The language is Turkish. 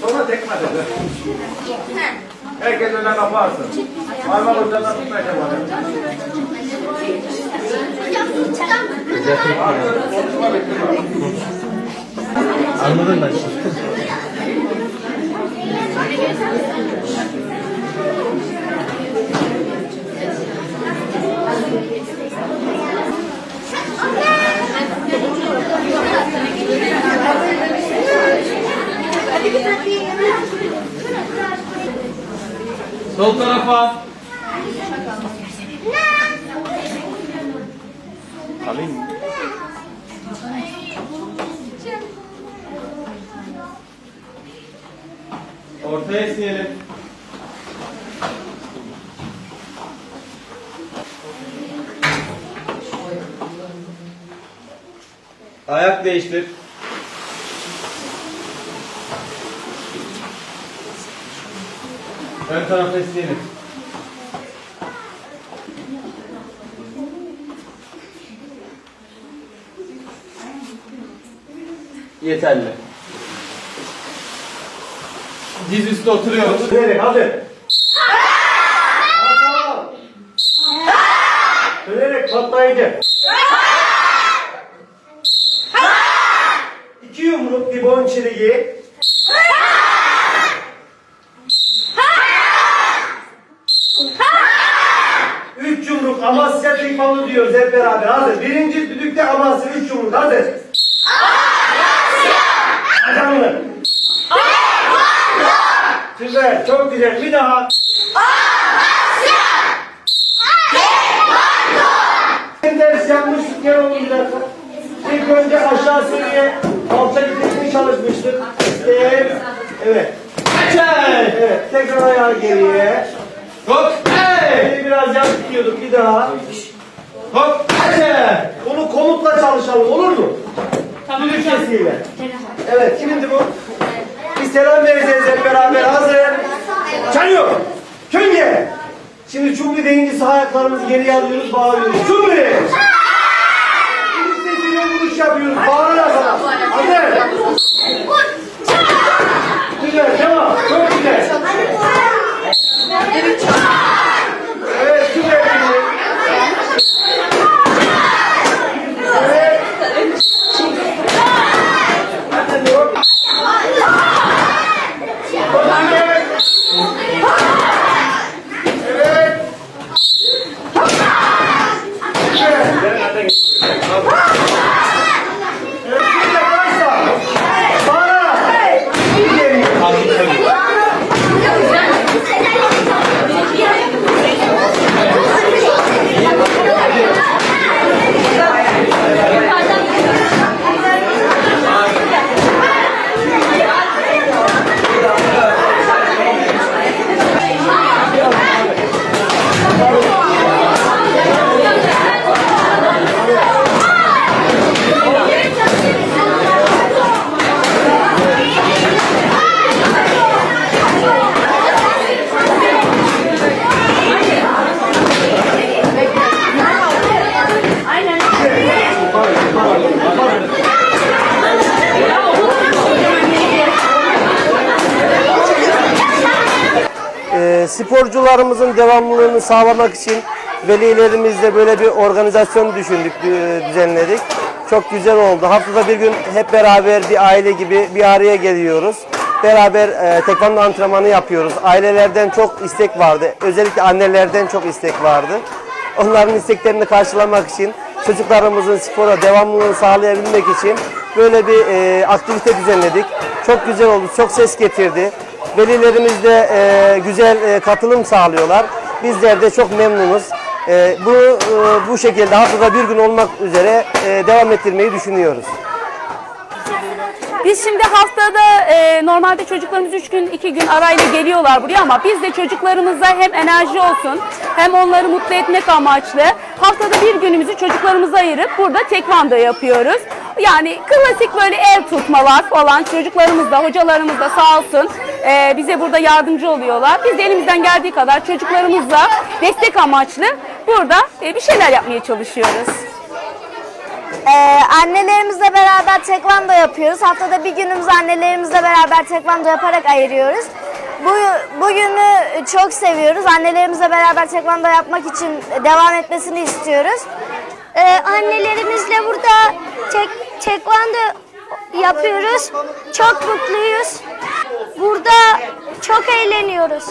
Sonra tekme dedi. Herkes öyle. Parmak tutmayacağım hadi. Artık konuşma bitti mi? Anladım ben. Sol tarafa. Alayım mı? Ortaya esneyelim. Ayak değiştir. Ön tarafa esneyelim. Yeterli. Diz üstü oturuyoruz. Dönerek hadi. Dönerek patlayıcı. İki yumruk dibon çiriği. Üç yumruk Amasya tekmanı diyoruz hep beraber. Hadi. Birinci düdükte Amasya üç yumruk. Hadi. Amasya! Adamlı. Güzel, çok güzel. Bir daha. Bir ders yapmıştık ya oğlum bir dakika. İlk önce aşağı seviye alta gitmeye çalışmıştık. Evet. Evet. Evet. Tekrar ayağı geriye. Hop! Hey! Biraz yan tutuyorduk. Bir daha. Hop! Hey! Bunu komutla çalışalım olur mu? Tamam Düdük sesiyle. Evet. Kimindi bu? Bir selam vereceğiz hep beraber. Hazır. Çalıyor. Künge. Şimdi cumhur deyince sağ ayaklarımızı geriye alıyoruz, bağırıyoruz. Cumhur. Düdük sesiyle vuruş yapıyoruz. Bağırarak. Hazır. I think it's sporcularımızın devamlılığını sağlamak için velilerimizle böyle bir organizasyon düşündük, dü- düzenledik. Çok güzel oldu. Haftada bir gün hep beraber bir aile gibi bir araya geliyoruz. Beraber e, tekvando antrenmanı yapıyoruz. Ailelerden çok istek vardı. Özellikle annelerden çok istek vardı. Onların isteklerini karşılamak için çocuklarımızın spora devamlılığını sağlayabilmek için böyle bir e, aktivite düzenledik. Çok güzel oldu, çok ses getirdi. Velilerimiz de e, güzel e, katılım sağlıyorlar. Bizler de çok memnunuz. E, bu e, bu şekilde haftada bir gün olmak üzere e, devam ettirmeyi düşünüyoruz. Biz şimdi haftada e, normalde çocuklarımız 3 gün 2 gün arayla geliyorlar buraya ama biz de çocuklarımıza hem enerji olsun hem onları mutlu etmek amaçlı haftada bir günümüzü çocuklarımıza ayırıp burada tekvando yapıyoruz. Yani klasik böyle el tutmalar falan çocuklarımız da hocalarımız da sağ olsun e, bize burada yardımcı oluyorlar. Biz de elimizden geldiği kadar çocuklarımızla destek amaçlı burada e, bir şeyler yapmaya çalışıyoruz. Ee, annelerimizle beraber tekvando yapıyoruz. Haftada bir günümüzü annelerimizle beraber tekvando yaparak ayırıyoruz. Bu, bugünü çok seviyoruz. Annelerimizle beraber tekvando yapmak için devam etmesini istiyoruz. Ee, annelerimizle burada tek, tekvando yapıyoruz. Çok mutluyuz. Burada çok eğleniyoruz.